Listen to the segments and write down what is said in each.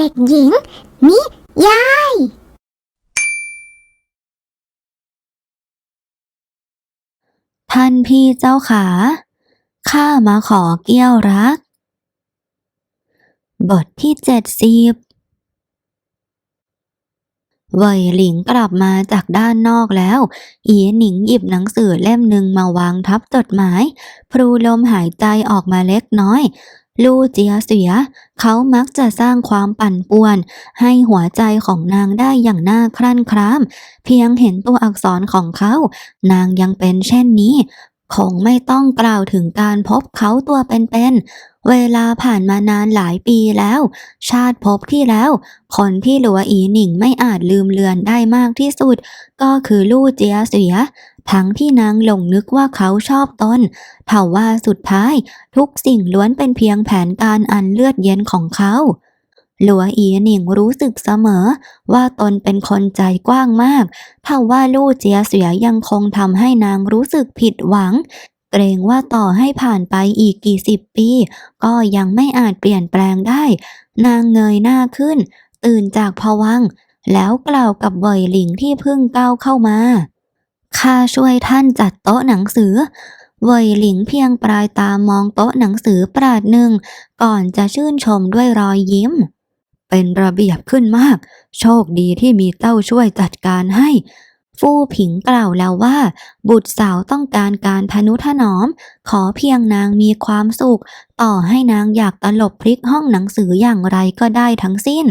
เด็กหญิง นิยาย ท่านพี่เจ้าขา ข้ามาขอเกี้ยวรัก บทที่เจ็ดสิบเวยหลิงกลับมาจากด้านนอกแล้ว อีหนิงหยิบหนังสือเล่มหนึ่งมาวางทับจดหมายพรูลมหายใจออกมาเล็กน้อย ลู่เจียเสีย เขามักจะสร้างความปั่นป่วน ให้หัวใจของนางได้อย่างน่าครั่นคราม เพียงเห็นตัวอักษรของเขา นางยังเป็นเช่นนี้ คงไม่ต้องกล่าวถึงการพบเขาตัวเป็นๆ เวลาผ่านมานานหลายปีแล้ว ชาติภพที่แล้ว คนที่หลัวอีหนิงไม่อาจลืมเลือนได้มากที่สุด ก็คือลู่เจียเสีย ทั้งที่นางหลงนึกว่าเขาชอบตนเท่าว่าสุดท้ายทุกสิ่งล้วนเป็นเพียงแผนการอันเลือดเย็นของเขาหลัวอีหนิงรู้สึกเสมอ ว่าตนเป็นคนใจกว้างมากเท่าว่าลู่เจียเสียยังคงทำให้นางรู้สึกผิดหวัง เกรงว่าต่อให้ผ่านไปอีกกี่สิบปี ก็ยังไม่อาจเปลี่ยนแปลงได้ นางเงยหน้าขึ้น ตื่นจากภวัง แล้วกล่าวกับเวยหลิงที่เพิ่งก้าวเข้ามา ข้าช่วยท่านจัดโต๊ะหนังสือ เว่ยหลิงเพียงปลายตามองโต๊ะหนังสือปราดหนึ่ง ก่อนจะชื่นชมด้วยรอยยิ้ม เป็นระเบียบขึ้นมาก โชคดีที่มีเจ้าช่วยจัดการให้ ฟู่ผิงกล่าวแล้วว่า บุตรสาวต้องการการทนุถนอม ขอเพียงนางมีความสุข ต่อให้นางอยากตลบพลิกห้องหนังสืออย่างไรก็ได้ทั้งสิ้น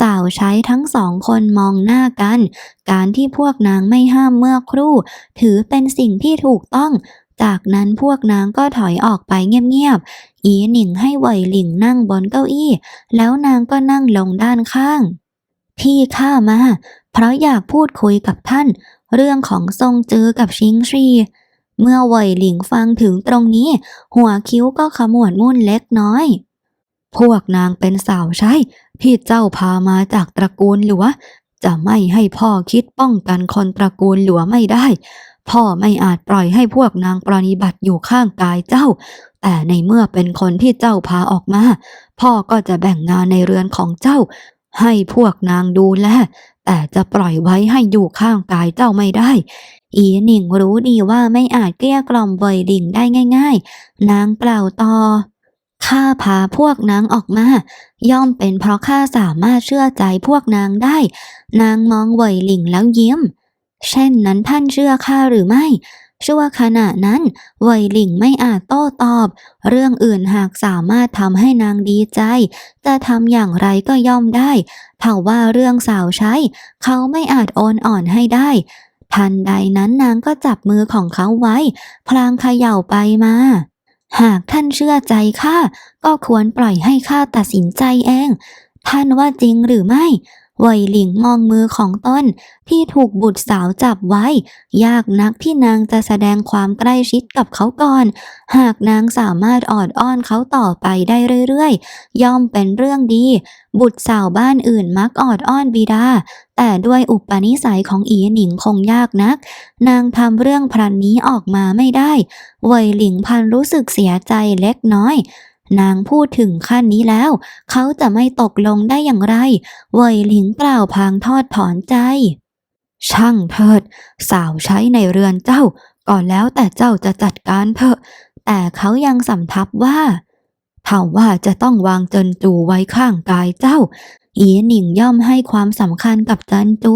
สาวใช้ทั้งสองคนมองหน้ากัน การที่พวกนางไม่ห้ามเมื่อครู่ ถือเป็นสิ่งที่ถูกต้อง จากนั้นพวกนางก็ถอยออกไปเงียบๆ อีหนิงให้เหวยหลิงนั่งบนเก้าอี้ แล้วนางก็นั่งลงด้านข้าง ที่ข้ามา เพราะอยากพูดคุยกับท่าน เรื่องของทรงจือกับชิงชีเมื่อเหวยหลิงฟังถึงตรงนี้ หัวคิ้วก็ขมวดมุ่นเล็กน้อย พวกนางเป็นสาวใช้ ที่เจ้าพามาจากตระกูลหลัว จะไม่ให้พ่อคิดป้องกันคนตระกูลหลัวไม่ได้ พ่อไม่อาจปล่อยให้พวกนางปรนิบัติอยู่ข้างกายเจ้า แต่ในเมื่อเป็นคนที่เจ้าพาออกมา พ่อก็จะแบ่งงานในเรือนของเจ้า ให้พวกนางดูแลแต่จะปล่อยไว้ให้อยู่ข้างกายเจ้าไม่ได้ อีหนิงรู้ดีว่าไม่อาจเกลี้ยกล่อมเวยหลิงได้ง่าย ๆ นางกล่าวต่อ ข้าพาพวกนางออกมา ย่อมเป็นเพราะข้าสามารถเชื่อใจพวกนางได้ นางมองเวยหลิงแล้วยิ้ม เช่นนั้นท่านเชื่อข้าหรือไม่ชั่วขณะนั้นเวยหลิงไม่อาจโต้ตอบ เรื่องอื่นหากสามารถทำให้นางดีใจ จะทำอย่างไรก็ย่อมได้เท่าว่าเรื่องสาวใช้ เขาไม่อาจโอนอ่อนให้ได้ ทันใดนั้นนางก็จับมือของเขาไว้ พลางเขย่าไปมา หากท่านเชื่อใจข้าก็ควรปล่อยให้ข้าตัดสินใจเอง ท่านว่าจริงหรือไม่ เว่ยหลิงมองมือของต้น ที่ถูกบุตรสาวจับไว้ ยากนักที่นางจะแสดงความใกล้ชิดกับเขาก่อน หากนางสามารถออดอ้อนเขาต่อไปได้เรื่อยๆ ย่อมเป็นเรื่องดี บุตรสาวบ้านอื่นมักออดอ้อนบิดา แต่ด้วยอุปนิสัยของอีหนิงคงยากนัก นางทำเรื่องพลันนี้ออกมาไม่ได้เว่ยหลิงพันรู้สึกเสียใจเล็กน้อย นางพูดถึงขั้นนี้แล้ว เขาจะไม่ตกลงได้อย่างไร เวยหลิงกล่าวพางทอดถอนใจ ช่างเถิด สาวใช้ในเรือนเจ้า ก่อนแล้วแต่เจ้าจะจัดการเถอะ แต่เขายังสำทับว่าเท่าว่าจะต้องวางเจินจูไว้ข้างกายเจ้า อีหนิงย่อมให้ความสำคัญกับเจินจู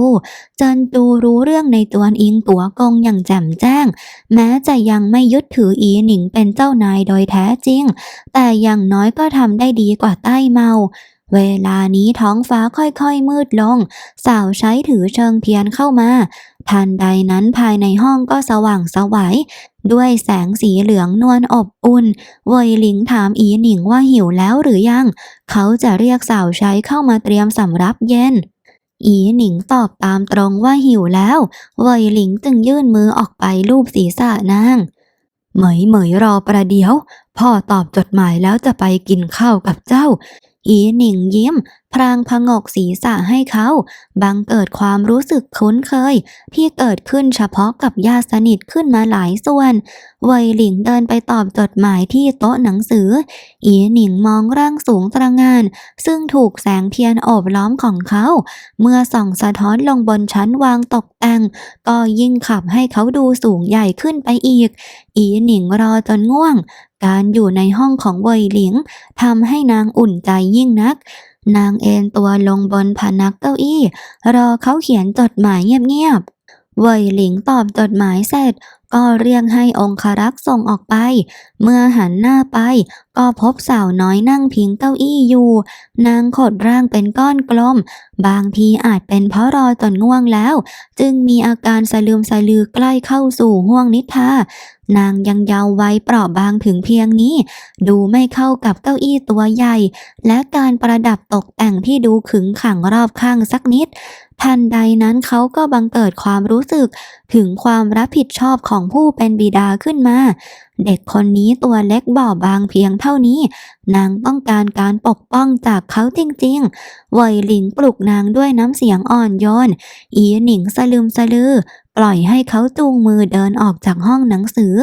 เจินจูรู้เรื่องในตัวอิงตัวกงอย่างแจ่มแจ้ง แม้จะยังไม่ยึดถืออีหนิงเป็นเจ้านายโดยแท้จริง แต่อย่างน้อยก็ทำได้ดีกว่าใต้เมา เวลานี้ท้องฟ้าค่อยๆมืดลง สาวใช้ถือเชิงเทียนเข้ามา ทันใดนั้นภายในห้องก็สว่างสวัย ด้วยแสงสีเหลืองนวลอบอุ่น เวยหลิงถามอีหนิงว่าหิวแล้วหรือยัง เขาจะเรียกสาวใช้เข้ามาเตรียมสำรับเย็น อีหนิงตอบตามตรงว่าหิวแล้ว เวยหลิงจึงยื่นมือออกไปลูบศีรษะนางเหมยเหมยรอประเดี๋ยว พ่อตอบจดหมายแล้วจะไปกินข้าวกับเจ้า อีหนิงยิ้ม พรางพงกศีรษะให้เขา บังเกิดความรู้สึกคุ้นเคย ที่เกิดขึ้นเฉพาะกับญาติสนิทขึ้นมาหลายส่วนเวยหลิงเดินไปตอบจดหมายที่โต๊ะหนังสือ อีหนิงมองร่างสูงตระงาน ซึ่งถูกแสงเทียนโอบล้อมของเขา เมื่อส่องสะท้อนลงบนชั้นวางตกแต่ง ก็ยิ่งขับให้เขาดูสูงใหญ่ขึ้นไปอีก อีหนิงรอจนง่วง การอยู่ในห้องของเวยหลิงทำให้นางอุ่นใจยิ่งนักนางเอนตัวลงบนผนักเก้าอี้ รอเขาเขียนจดหมายเงียบๆเวยหลิงตอบจดหมายเสร็จ ก็เรียกให้องครักษ์ส่งออกไป เมื่อหันหน้าไป ก็พบสาวน้อยนั่งพิงเก้าอี้อยู่ นางขดร่างเป็นก้อนกลม บางทีอาจเป็นเพราะรอจนง่วงแล้ว จึงมีอาการสลืมสลือใกล้เข้าสู่ห้วงนิทรานางยังเยาว์วัยเปราะบางถึงเพียงนี้ ดูไม่เข้ากับเก้าอี้ตัวใหญ่ และการประดับตกแต่งที่ดูขึงขังรอบข้างสักนิด ทันใดนั้นเขาก็บังเกิดความรู้สึกถึงความรับผิดชอบของสองผู้เป็นบิดาขึ้นมา เด็กคนนี้ตัวเล็กบอบบางเพียงเท่านี้ นางต้องการการปกป้องจากเขาจริงๆเวยหลิงปลุกนางด้วยน้ำเสียงอ่อนโยน อีหนิงสลืมสลือ ปล่อยให้เขาจูงมือเดินออกจากห้องหนังสือ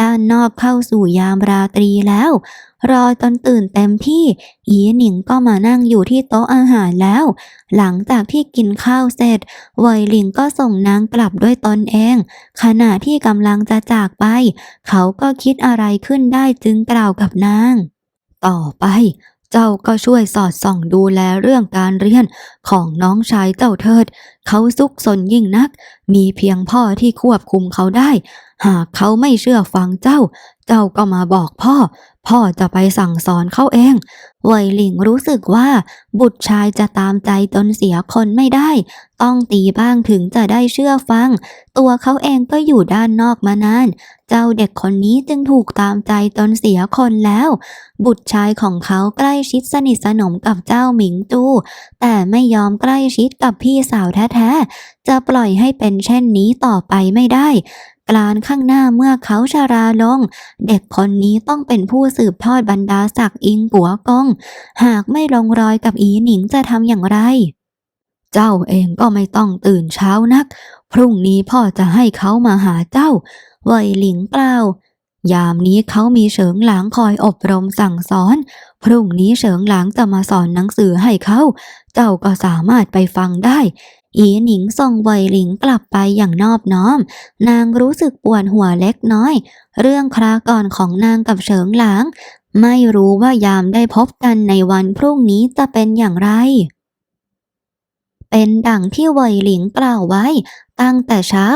ด้านนอกเข้าสู่ยามราตรีแล้ว รอจนตื่นเต็มที่อีหนิงก็มานั่งอยู่ที่โต๊ะอาหารแล้ว หลังจากที่กินข้าวเสร็จเวยหลิงก็ส่งนางกลับด้วยตนเอง ขณะที่กำลังจะจากไป เขาก็คิดอะไรขึ้นได้จึงกล่าวกับนาง ต่อไป เจ้าก็ช่วยสอดส่องดูแลเรื่องการเรียนของน้องชายเจ้าเทิด เขาซุกซนยิ่งนัก มีเพียงพ่อที่ควบคุมเขาได้ หากเขาไม่เชื่อฟังเจ้า เจ้าก็มาบอกพ่อ พ่อจะไปสั่งสอนเขาเองเวยหลิงรู้สึกว่า บุตรชายจะตามใจจนเสียคนไม่ได้ ต้องตีบ้างถึงจะได้เชื่อฟัง ตัวเขาเองก็อยู่ด้านนอกมานาน เจ้าเด็กคนนี้จึงถูกตามใจจนเสียคนแล้ว บุตรชายของเขาใกล้ชิดสนิทสนมกับเจ้าหมิงจูแต่ไม่ยอมใกล้ชิดกับพี่สาวแท้ๆจะปล่อยให้เป็นเช่นนี้ต่อไปไม่ได้ กลานข้างหน้าเมื่อเขาชราลง เด็กคนนี้ต้องเป็นผู้สืบทอดบรรดาศักดิ์อิงกัวกง หากไม่ลงรอยกับอีหนิงจะทำอย่างไร เจ้าเองก็ไม่ต้องตื่นเช้านัก พรุ่งนี้พ่อจะให้เขามาหาเจ้าเวยหลิงกล่าวยามนี้เขามีเฉิงหลางคอยอบรมสั่งสอน พรุ่งนี้เฉิงหลางจะมาสอนหนังสือให้เขา เจ้าก็สามารถไปฟังได้ อีหนิงส่งไวยหลิงกลับไปอย่างนอบน้อม นางรู้สึกปวดหัวเล็กน้อย เรื่องคราก่อนของนางกับเฉิงหลาง ไม่รู้ว่ายามได้พบกันในวันพรุ่งนี้จะเป็นอย่างไรเป็นดังที่ไวยหลิงกล่าวไว้ ตั้งแต่เช้า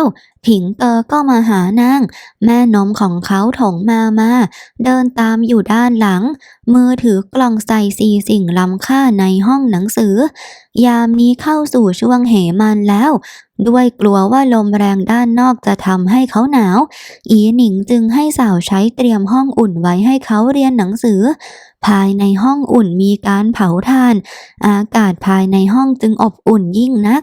ผิงเตอก็มาหานาง แม่นมของเขาถงมามา เดินตามอยู่ด้านหลัง มือถือกล่องใส่สีสิ่งล้ำค่าในห้องหนังสือ ยามนี้เข้าสู่ช่วงเหมันแล้ว ด้วยกลัวว่าลมแรงด้านนอกจะทำให้เขาหนาว อีหนิงจึงให้สาวใช้เตรียมห้องอุ่นไว้ให้เขาเรียนหนังสือ ภายในห้องอุ่นมีการเผาถ่าน อากาศภายในห้องจึงอบอุ่นยิ่งนัก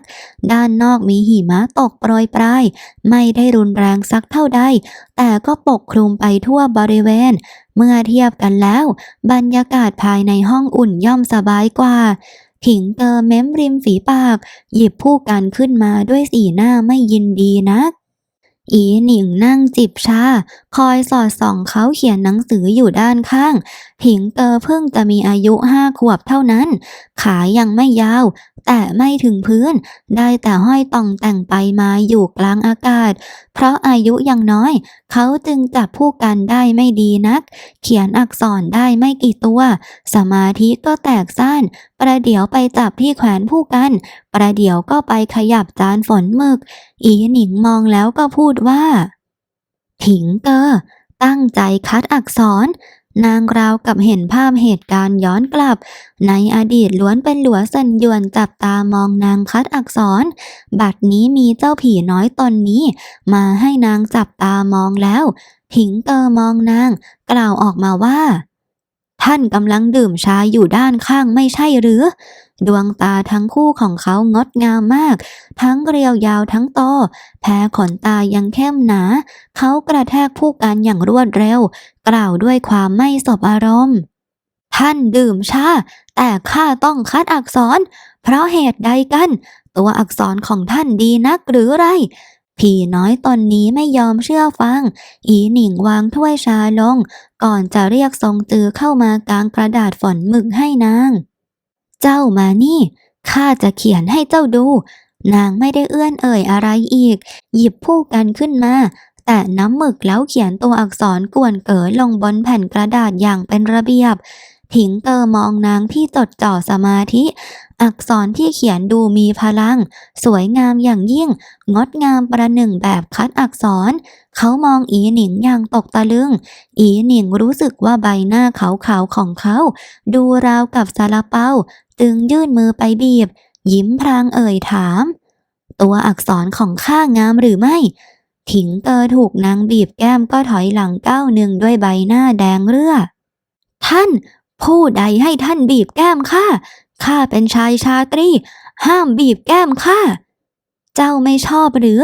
ด้านนอกมีหิมะตกโปรยปลาย ไม่ได้รุนแรงสักเท่าใด แต่ก็ปกคลุมไปทั่วบริเวณ เมื่อเทียบกันแล้ว บรรยากาศภายในห้องอุ่นย่อมสบายกว่า ถิงเกอเม้มริมฝีปาก หยิบผู้กันขึ้นมาด้วยสีหน้าไม่ยินดีนัก อีหนิงนั่งจิบชา คอยสอดส่องเขาเขียนหนังสืออยู่ด้านข้างถิงเกอเพิ่งจะมีอายุห้าขวบเท่านั้น ขายังไม่ยาว แต่ไม่ถึงพื้น ได้แต่ห้อยต่องแต่งไปมาอยู่กลางอากาศ เพราะอายุยังน้อย เขาจึงจับผู้กันได้ไม่ดีนัก เขียนอักษรได้ไม่กี่ตัว สมาธิก็แตกสั้น ประเดี๋ยวไปจับที่แขวนผู้กัน ประเดี๋ยวก็ไปขยับจานฝนหมึก อีหนิงมองแล้วก็พูดว่า ถิงเกอตั้งใจคัดอักษร นางราวกับเห็นภาพเหตุการณ์ย้อนกลับ ในอดีตล้วนเป็นหลัวสันยวนจับตามองนางคัดอักษร บัดนี้มีเจ้าผีน้อยตนนี้ มาให้นางจับตามองแล้ว ถิงเกอมองนาง กล่าวออกมาว่า ท่านกำลังดื่มชาอยู่ด้านข้างไม่ใช่หรือ ดวงตาทั้งคู่ของเขางดงามมาก ทั้งเรียวยาวทั้งโตแพ้ขนตายังเข้มหนา เขากระแทกผู้กันอย่างรวดเร็ว กล่าวด้วยความไม่สบอารมณ์ท่านดื่มชา แต่ข้าต้องคัดอักษร เพราะเหตุใดกัน ตัวอักษรของท่านดีนักหรือไร ผีน้อยตนนี้ไม่ยอมเชื่อฟัง อีหนิงวางถ้วยชาลง ก่อนจะเรียกทรงจือเข้ามากลางกระดาษฝนหมึกให้นาง เจ้ามานี่ข้าจะเขียนให้เจ้าดู นางไม่ได้เอื้อนเอ่ยอะไรอีก หยิบผู้กันขึ้นมา แต่น้ำหมึกแล้วเขียนตัวอักษรกวนเก๋ลงบนแผ่นกระดาษอย่างเป็นระเบียบ ถิงเตอมองนางที่จดจ่อสมาธิ อักษรที่เขียนดูมีพลัง สวยงามอย่างยิ่ง งดงามประหนึ่งแบบคัดอักษร เขามองอีหนิงอย่างตกตะลึง อีหนิงรู้สึกว่าใบหน้าขาวๆของเขา ดูราวกับซาลาเปาจึงยื่นมือไปบีบ ยิ้มพรางเอ่ยถาม ตัวอักษรของข้างามหรือไม่ถิงเตอถูกนางบีบแก้มก็ถอยหลังก้าวหนึ่งด้วยใบหน้าแดงเรือ ท่าน ผู้ใดให้ท่านบีบแก้มข้า ข้าเป็นชายชาตรี ห้ามบีบแก้มข้า เจ้าไม่ชอบหรือ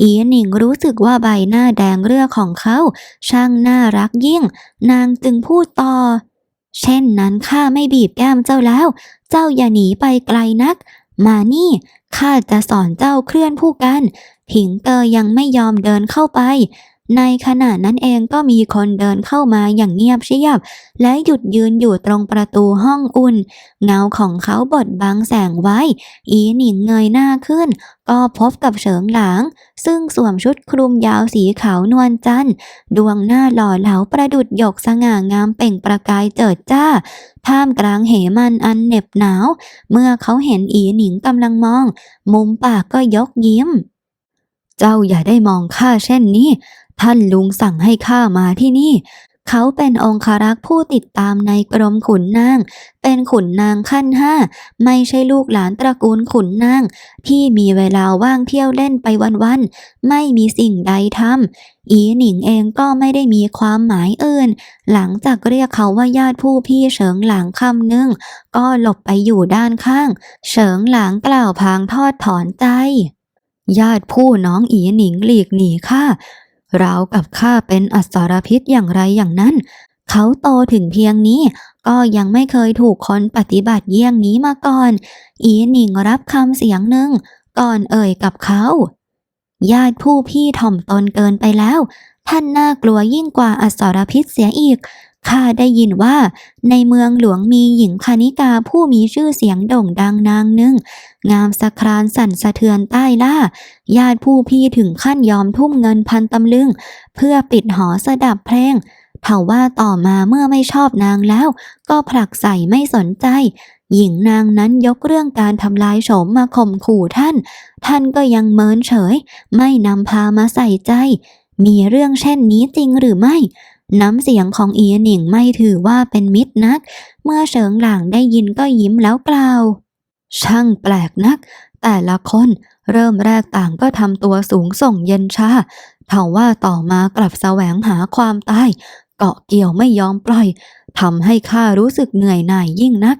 อีหนิงรู้สึกว่าใบหน้าแดงเรือของเขา ช่างน่ารักยิ่ง นางจึงพูดต่อ เช่นนั้นข้าไม่บีบแก้มเจ้าแล้ว เจ้าอย่าหนีไปไกลนัก มานี่ ข้าจะสอนเจ้าเคลื่อนผู้กันถิงเตอยังไม่ยอมเดินเข้าไป ในขณะนั้นเองก็มีคนเดินเข้ามาอย่างเงียบเชียบ และหยุดยืนอยู่ตรงประตูห้องอุ่น เงาของเขาบดบังแสงไว้ อีหนิงเงยหน้าขึ้น ก็พบกับเฉิงหลาง ซึ่งสวมชุดคลุมยาวสีขาวนวลจันทร์ดวงหน้าหล่อเหลาประดุดหยกสง่างามเป่งประกายเจิดจ้า ท่ามกลางเหมันอันเหน็บหนาว เมื่อเขาเห็นอีหนิงกำลังมอง มุมปากก็ยกยิ้ม เจ้าอย่าได้มองข้าเช่นนี้ ท่านลุงสั่งให้ข้ามาที่นี่ เขาเป็นองคารักษ์ผู้ติดตามในกรมขุนนาง เป็นขุนนางขั้นห้า ไม่ใช่ลูกหลานตระกูลขุนนาง ที่มีเวลาว่างเที่ยวเล่นไปวันๆ ไม่มีสิ่งใดทำ อีหนิงเองก็ไม่ได้มีความหมายอื่น หลังจากเรียกเขาว่าญาติผู้พี่เฉิงหลางคำหนึ่งก็หลบไปอยู่ด้านข้าง เฉิงหลางกล่าวพางทอดถอนใจ ญาติผู้น้องอีหนิงหลีกหนีข้า ราวกับข้าเป็นอสรพิษอย่างไรอย่างนั้น เขาโตถึงเพียงนี้ ก็ยังไม่เคยถูกคนปฏิบัติเยี่ยงนี้มาก่อน อีหนิงรับคำเสียงหนึ่ง ก่อนเอ่ยกับเขา ญาติผู้พี่ถ่อมตนเกินไปแล้ว ท่านน่ากลัวยิ่งกว่าอสรพิษเสียอีก ข้าได้ยินว่า ในเมืองหลวงมีหญิงคณิกาผู้มีชื่อเสียงโด่งดังนางหนึ่ง งามสะครานสั่นสะเทือนใต้ล่า ญาติผู้พี่ถึงขั้นยอมทุ่มเงินพันตำลึง เพื่อปิดหอสดับเพลงเผาว่าต่อมาเมื่อไม่ชอบนางแล้ว ก็ผลักใส่ไม่สนใจ หญิงนางนั้นยกเรื่องการทำลายโฉมมาข่มขู่ท่าน ท่านก็ยังเมินเฉย ไม่นำพามาใส่ใจ มีเรื่องเช่นนี้จริงหรือไม่ น้ำเสียงของเอียหนิงไม่ถือว่าเป็นมิตรนัก เมื่อเฉิงหลางได้ยินก็ยิ้มแล้วกล่าว ช่างแปลกนัก แต่ละคนเริ่มแรกต่างก็ทำตัวสูงส่งเย็นชาเท่าว่าต่อมากลับแสวงหาความตายเกาะเกี่ยวไม่ยอมปล่อยทำให้ข้ารู้สึกเหนื่อยหน่ายยิ่งนัก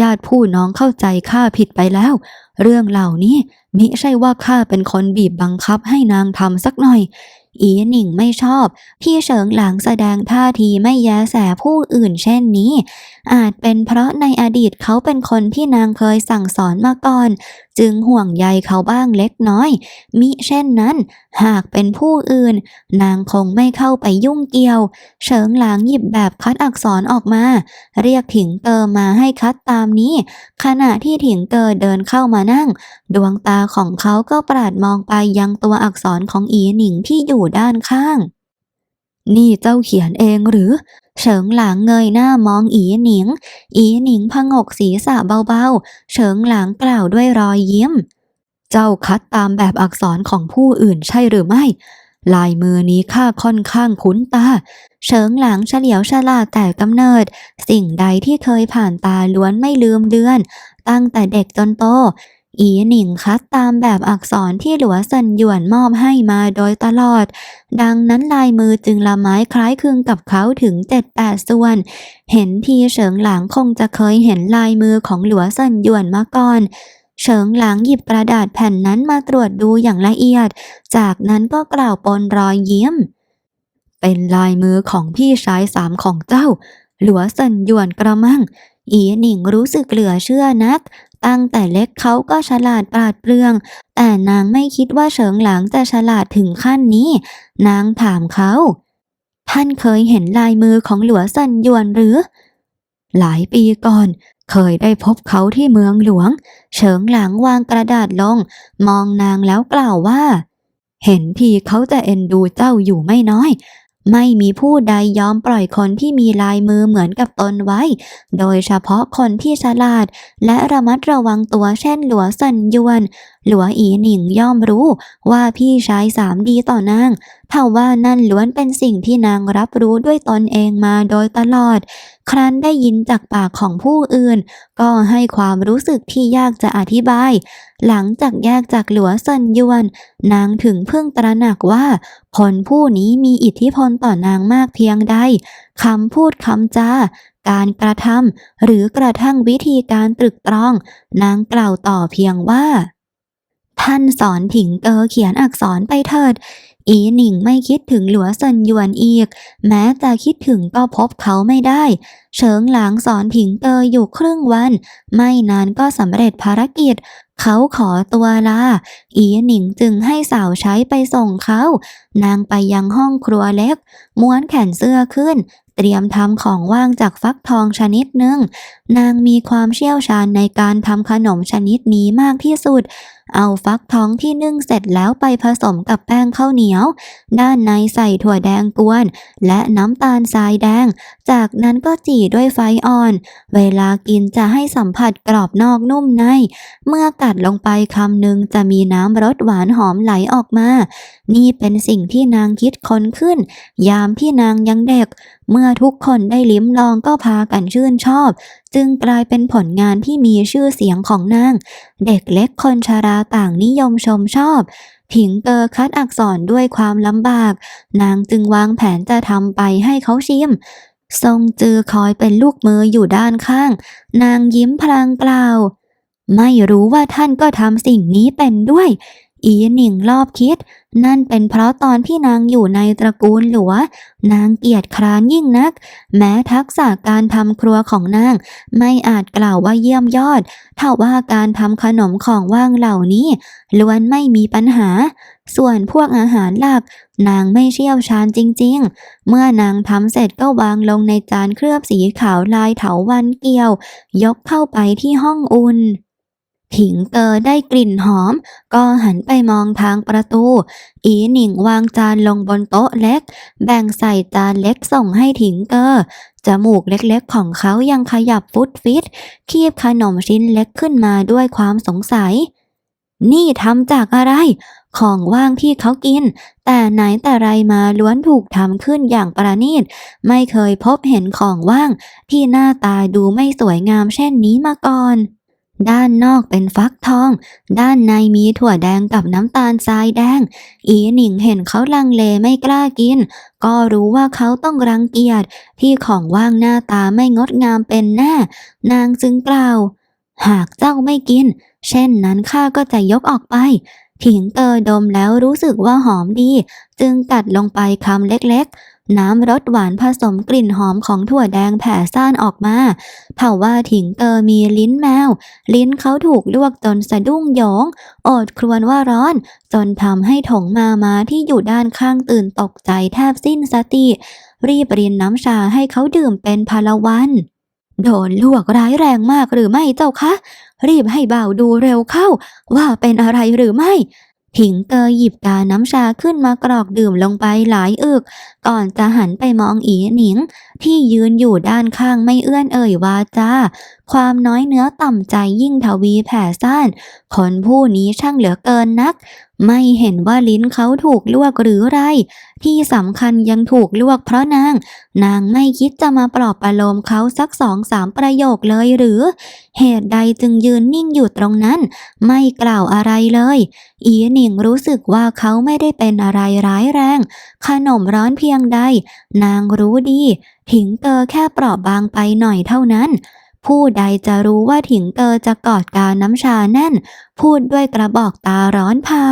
ญาติผู้น้องเข้าใจข้าผิดไปแล้ว เรื่องเหล่านี้มิใช่ว่าข้าเป็นคนบีบบังคับให้นางทำสักหน่อย อีหนิงไม่ชอบ พี่เฉิงหลังแสดงท่าทีไม่แยแสผู้อื่นเช่นนี้ อาจเป็นเพราะในอดีตเขาเป็นคนที่นางเคยสั่งสอนมาก่อนจึงห่วงใยเขาบ้างเล็กน้อย มิเช่นนั้น หากเป็นผู้อื่น นางคงไม่เข้าไปยุ่งเกี่ยว เฉิงหลางหยิบแบบคัดอักษรออกมา เรียกถิงเตอมาให้คัดตามนี้ ขณะที่ถิงเตอเดินเข้ามานั่ง ดวงตาของเขาก็ปราดมองไปยังตัวอักษรของอีหนิงที่อยู่ด้านข้าง นี่เจ้าเขียนเองหรือ เฉิงหลางเงยหน้ามองอีหนิง อีหนิงพงกศีรษะเบาๆ เฉิงหลางกล่าวด้วยรอยยิ้ม เจ้าคัดตามแบบอักษรของผู้อื่นใช่หรือไม่ ลายมือนี้ข้าค่อนข้างคุ้นตา เฉิงหลางเฉลียวฉลาดแต่กำเนิด สิ่งใดที่เคยผ่านตาล้วนไม่ลืมเดือน ตั้งแต่เด็กจนโต อีหนิงคัดตามแบบอักษรที่หลัวเซินหยวนมอบให้มาโดยตลอด ดังนั้นลายมือจึงละไม้คล้ายคลึงกับเขาถึงเจ็ดแปดส่วน เห็นทีเฉิงหลางคงจะเคยเห็นลายมือของหลัวเซินหยวนมาก่อน เฉิงหลางหยิบกระดาษแผ่นนั้นมาตรวจดูอย่างละเอียด จากนั้นก็กล่าวปนรอยยิ้ม เป็นลายมือของพี่ชายสามของเจ้า หลัวสันหยวนกระมังอีหนิงรู้สึกเหลือเชื่อนัก ตั้งแต่เล็กเขาก็ฉลาดปราดเปรื่อง แต่นางไม่คิดว่าเฉิงหลางจะฉลาดถึงขั้นนี้ นางถามเขา ท่านเคยเห็นลายมือของหลัวสันยวนหรือ หลายปีก่อน เคยได้พบเขาที่เมืองหลวง เฉิงหลางวางกระดาษลง มองนางแล้วกล่าวว่า เห็นทีเขาจะเอ็นดูเจ้าอยู่ไม่น้อย ไม่มีผู้ใดยอมปล่อยคนที่มีลายมือเหมือนกับตนไว้ โดยเฉพาะคนที่ฉลาด และระมัดระวังตัวเช่นหลัวสันยวน หลัวอีหนิงย่อมรู้ว่าพี่ชายสามดีต่อนาง ท่าว่านั่นล้วนเป็นสิ่งที่นางรับรู้ด้วยตนเองมาโดยตลอด ครั้นได้ยินจากปากของผู้อื่น ก็ให้ความรู้สึกที่ยากจะอธิบาย หลังจากแยกจากหลัวสันยวน นางถึงเพิ่งตระหนักว่าคนผู้นี้มีอิทธิพลต่อนางมากเพียงใดคำพูดคำจาการกระทำหรือกระทั่งวิธีการตรึกตรอง นางกล่าวต่อเพียงว่า ท่านสอนถิงเกอเขียนอักษรไปเถิด อีหนิงไม่คิดถึงหลัวสันหยวนอีก แม้จะคิดถึงก็พบเขาไม่ได้ เฉิงหลางสอนถิงเกออยู่ครึ่งวัน ไม่นานก็สำเร็จภารกิจ เขาขอตัวลา อีหนิงจึงให้สาวใช้ไปส่งเขา นางไปยังห้องครัวเล็ก ม้วนแขนเสื้อขึ้นเตรียมทำของว่างจากฟักทองชนิดหนึ่ง นางมีความเชี่ยวชาญในการทำขนมชนิดนี้มากที่สุด เอาฟักทองที่นึ่งเสร็จแล้วไปผสมกับแป้งข้าวเหนียว ด้านในใส่ถั่วแดงกวน และน้ำตาลทรายแดง จากนั้นก็จี่ด้วยไฟอ่อน เวลากินจะให้สัมผัสกรอบนอกนุ่มใน เมื่อกัดลงไปคำหนึ่งจะมีน้ำรสหวานหอมไหลออกมา นี่เป็นสิ่งที่นางคิดค้นขึ้น ยามที่นางยังเด็ก เมื่อทุกคนได้ลิ้มลองก็พากันชื่นชอบ จึงกลายเป็นผลงานที่มีชื่อเสียงของนาง เด็กเล็กคนชาราต่างนิยมชมชอบ ถิงเกอคัดอักษรด้วยความลำบาก นางจึงวางแผนจะทำไปให้เขาชิม ทรงจือคอยเป็นลูกมืออยู่ด้านข้าง นางยิ้มพลางกล่าว ไม่รู้ว่าท่านก็ทำสิ่งนี้เป็นด้วย อีหนิงรอบคิด นั่นเป็นเพราะตอนที่นางอยู่ในตระกูลหลัว นางเกียจคร้านยิ่งนัก แม้ทักษะการทำครัวของนาง ไม่อาจกล่าวว่าเยี่ยมยอดถ้าว่าการทำขนมของว่างเหล่านี้ล้วนไม่มีปัญหา ส่วนพวกอาหารหลัก นางไม่เชี่ยวชาญจริง ๆ เมื่อนางทำเสร็จก็วางลงในจานเคลือบสีขาวลายเถาวันเกี่ยว ยกเข้าไปที่ห้องอุ่น ถิงเกอได้กลิ่นหอม ก็หันไปมองทางประตู อีหนิงวางจานลงบนโต๊ะเล็ก แบ่งใส่จานเล็กส่งให้ถิงเกอจมูกเล็กๆของเขายังขยับฟุตฟิต คีบขนมชิ้นเล็กขึ้นมาด้วยความสงสัย นี่ทำจากอะไร ของว่างที่เขากิน แต่ไหนแต่ไรมาล้วนถูกทำขึ้นอย่างประณีต ไม่เคยพบเห็นของว่าง ที่หน้าตาดูไม่สวยงามเช่นนี้มาก่อน ด้านนอกเป็นฟักทอง ด้านในมีถั่วแดงกับน้ำตาลทรายแดง อีหนิงเห็นเขาลังเลไม่กล้ากิน ก็รู้ว่าเขาต้องรังเกียจที่ของว่างหน้าตาไม่งดงามเป็นแน่ นางจึงกล่าว หากเจ้าไม่กิน เช่นนั้นข้าก็จะยกออกไป ถิงเตอดมแล้วรู้สึกว่าหอมดี จึงกัดลงไปคำเล็กๆ น้ำรสหวานผสมกลิ่นหอมของถั่วแดงแผ่ซ่านออกมาเผ่าว่าถิงเตอมีลิ้นแมว ลิ้นเขาถูกลวกจนสะดุ้งโหยง โอดครวญว่าร้อน จนทำให้ถงมามาที่อยู่ด้านข้างตื่นตกใจแทบสิ้นสติ รีบเรียนน้ำชาให้เขาดื่มเป็นพลวัน โดนลวกร้ายแรงมากหรือไม่เจ้าคะ รีบให้บ่าวดูเร็วเข้า ว่าเป็นอะไรหรือไม่ถิงเกอหยิบกาน้ำชาขึ้นมากรอกดื่มลงไปหลายอึก ก่อนจะหันไปมองอีหนิง ที่ยืนอยู่ด้านข้างไม่เอื้อนเอ่ยวาจาความน้อยเนื้อต่ำใจยิ่งทวีแผ่ซ่านคนผู้นี้ช่างเหลือเกินนัก ไม่เห็นว่าลิ้นเขาถูกลวกหรือไร ที่สำคัญยังถูกลวกเพราะนาง นางไม่คิดจะมาปลอบประโลมเขาสักสองสามประโยคเลยหรือ เหตุใดจึงยืนนิ่งอยู่ตรงนั้น ไม่กล่าวอะไรเลย อีหนิงรู้สึกว่าเขาไม่ได้เป็นอะไรร้ายแรง ขนมร้อนเพียงใด นางรู้ดีถิงเกอแค่ปราะบางไปหน่อยเท่านั้น ผู้ใดจะรู้ว่าถิงเกอจะกอดกาน้ำชาแน่น พูดด้วยกระบอกตาร้อนเผา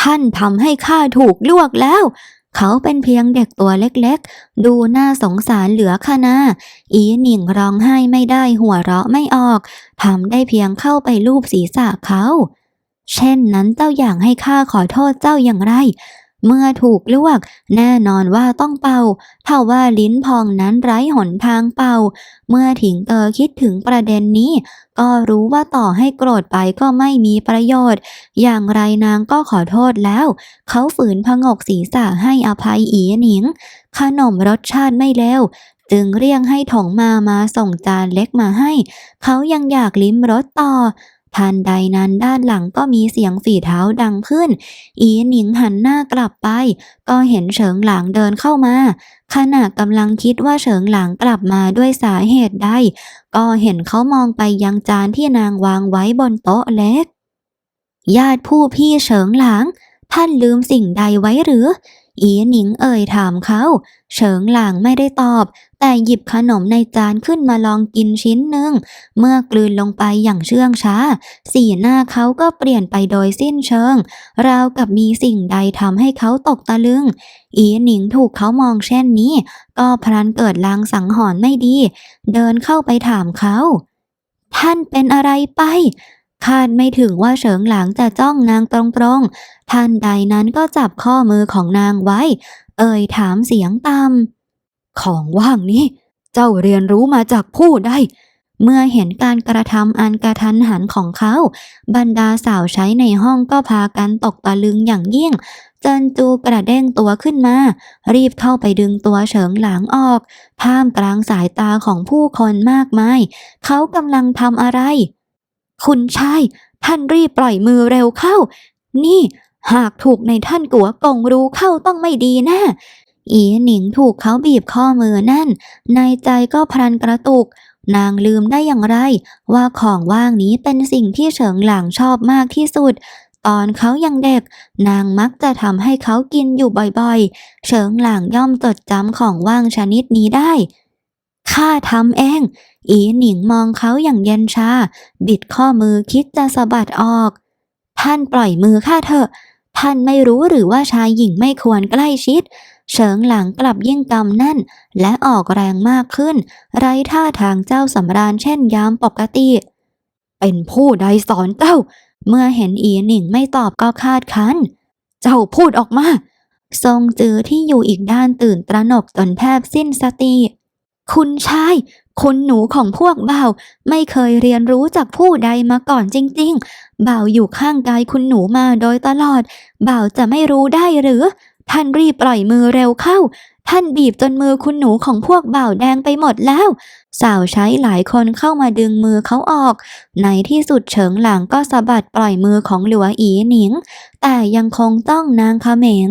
ท่านทำให้ข้าถูกลวกแล้ว เขาเป็นเพียงเด็กตัวเล็กๆ ดูน่าสงสารเหลือขนาอีหนิงร้องไห้ไม่ได้หัวเราะไม่ออกทำได้เพียงเข้าไปลูบศีรษะเขา เช่นนั้นเจ้าอย่างให้ข้าขอโทษเจ้าอย่างไร เมื่อถูกลวกแน่นอนว่าต้องเป่าถ้าว่าลิ้นพองนั้นไร้หนทางเป่า เมื่อถิงเตอคิดถึงประเด็นนี้ ก็รู้ว่าต่อให้โกรธไปก็ไม่มีประโยชน์ อย่างไรนางก็ขอโทษแล้ว เขาฝืนพงกศีรษะให้อภัยอีหนิง ขนมรสชาติไม่เลวจึงเรียกให้ถงมามาส่งจานเล็กมาให้ เขายังอยากลิ้มรสต่อ ทันใดนั้นด้านหลังก็มีเสียงฝีเท้าดังขึ้น อีหนิงหันหน้ากลับไป ก็เห็นเฉิงหลางเดินเข้ามา ขณะกำลังคิดว่าเฉิงหลางกลับมาด้วยสาเหตุใด ก็เห็นเขามองไปยังจานที่นางวางไว้บนโต๊ะเล็ก ญาติผู้พี่เฉิงหลาง ท่านลืมสิ่งใดไว้หรือ อีหนิงเอ่ยถามเขาเฉิงหลางไม่ได้ตอบ แต่หยิบขนมในจานขึ้นมาลองกินชิ้นหนึ่ง เมื่อกลืนลงไปอย่างเชื่องช้า สีหน้าเขาก็เปลี่ยนไปโดยสิ้นเชิง ราวกับมีสิ่งใดทำให้เขาตกตะลึง อีหนิงถูกเขามองเช่นนี้ ก็พลันเกิดลางสังหรณ์ไม่ดี เดินเข้าไปถามเขา ท่านเป็นอะไรไป คาดไม่ถึงว่าเฉิงหลางจะจ้องนางตรงๆ ท่านใดนั้นก็จับข้อมือของนางไว้ เอ่ยถามเสียงต่ำของว่างนี้ เจ้าเรียนรู้มาจากผู้ใดเมื่อเห็นการกระทำอันกระทันหันของเขา บรรดาสาวใช้ในห้องก็พากันตกตะลึงอย่างยิ่ง เจินจูกระเด้งตัวขึ้นมา รีบเข้าไปดึงตัวเฉิงหลางออก ท่ามกลางสายตาของผู้คนมากมาย เขากำลังทำอะไร คุณชาย ท่านรีบปล่อยมือเร็วเข้า นี่ หากถูกในท่านกัวกงรู้เข้าต้องไม่ดีแน่อีหนิงถูกเขาบีบข้อมือนั่น ในใจก็พลันกระตุก นางลืมได้อย่างไร ว่าของว่างนี้เป็นสิ่งที่เฉิงหลางชอบมากที่สุด ตอนเขายังเด็ก นางมักจะทำให้เขากินอยู่บ่อยๆ เฉิงหลางย่อมจดจำของว่างชนิดนี้ได้ ข้าทำเอง อีหนิงมองเขาอย่างเย็นชา บิดข้อมือคิดจะสะบัดออก ท่านปล่อยมือข้าเถอะ ท่านไม่รู้หรือว่าชายหญิงไม่ควรใกล้ชิด เฉิงหลังกลับยิ่งกำแน่น และออกแรงมากขึ้น ไร้ท่าทางเจ้าสำราญเช่นยามปกติ เป็นผู้ใดสอนเจ้า เมื่อเห็นอีหนิงไม่ตอบก็คาดคันเจ้าพูดออกมาทรงจือที่อยู่อีกด้านตื่นตระหนกจนแทบสิ้นสติ คุณชาย คุณหนูของพวกเบ่าวไม่เคยเรียนรู้จากผู้ใดมาก่อนจริงๆ บ่าวอยู่ข้างกายคุณหนูมาโดยตลอด บ่าวจะไม่รู้ได้หรือ ท่านรีบปล่อยมือเร็วเข้า ท่านบีบจนมือคุณหนูของพวกบ่าวแดงไปหมดแล้ว สาวใช้หลายคนเข้ามาดึงมือเขาออก ในที่สุดเฉิงหลางก็สะบัดปล่อยมือของหลัวอีหนิง แต่ยังคงต้องนางเขมง